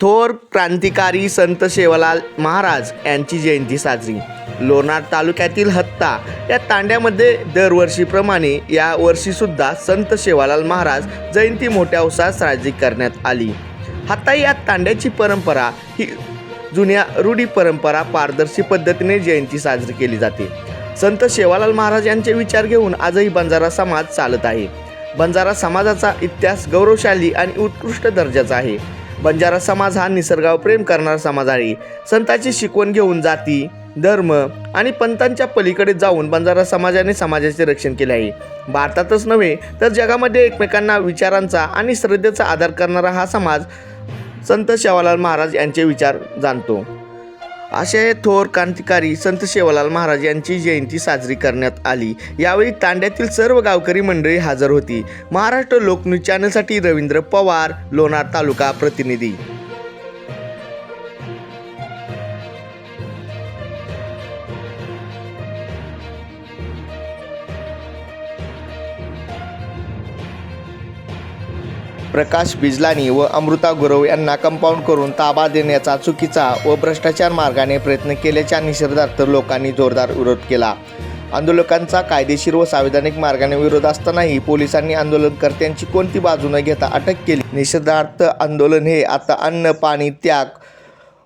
थोर क्रांतिकारी संत सेवालाल महाराज यांची जयंती साजरी. लोणार तालुक्यातील हत्ता या तांड्यामध्ये दरवर्षीप्रमाणे या वर्षीसुद्धा संत सेवालाल महाराज जयंती मोठ्या उत्साहात साजरी करण्यात आली. हत्ता या तांड्याची परंपरा ही जुन्या रूढी परंपरा पारदर्शी पद्धतीने जयंती साजरी केली जाते. संत सेवालाल महाराज यांचे विचार घेऊन आजही बंजारा समाज चालत आहे. बंजारा समाजाचा इतिहास गौरवशाली आणि उत्कृष्ट दर्जाचा आहे. बंजारा समाज हा निसर्गावर प्रेम करणारा समाज आहे. संतांची शिकवण घेऊन जाती धर्म आणि पंथांच्या पलीकडे जाऊन बंजारा समाजाने समाजाचे रक्षण केले आहे. भारतातच नव्हे तर जगामध्ये एकमेकांना विचारांचा आणि श्रद्धेचा आधार करणारा हा समाज संत शेवालाल महाराज यांचे विचार जाणतो. असे थोर क्रांतिकारी संत शेवालाल महाराज यांची जयंती साजरी करण्यात आली. यावेळी तांड्यातील सर्व गावकरी मंडळी हजर होती. महाराष्ट्र लोकन्यूज चॅनलसाठी रवींद्र पवार लोणार तालुका प्रतिनिधी. प्रकाश बिजलानी व अमृता गुरव यांना कंपाऊंड करून ताबा देण्याचा चुकीचा व भ्रष्टाचार मार्गाने प्रयत्न केल्याच्या निषेधार्थ लोकांनी जोरदार विरोध केला. आंदोलकांचा कायदेशीर व संविधानिक मार्गाने विरोध असतानाही पोलिसांनी आंदोलनकर्त्यांची कोणती बाजू न घेता अटक केली? निषेधार्थ आंदोलन हे आता अन्न पाणी त्याग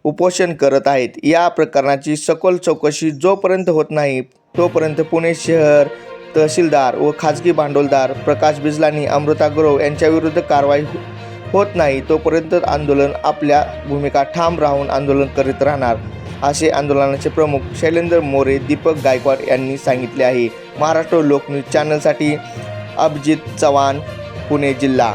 उपोषण करत आहेत. या प्रकरणाची सखोल चौकशी जोपर्यंत होत नाही तोपर्यंत पुणे शहर तहसीलदार व खाजगी भांडवलदार प्रकाश बिजलानी अमृता गुरव यांच्याविरुद्ध कारवाई हो-, होत नाही तोपर्यंत आंदोलन आपल्या भूमिका ठाम राहून आंदोलन करीत राहणार असे आंदोलनाचे प्रमुख शैलेंद्र मोरे दीपक गायकवाड यांनी सांगितले आहे. महाराष्ट्र लोकन्यूज चॅनलसाठी अभिजित चव्हाण पुणे जिल्हा.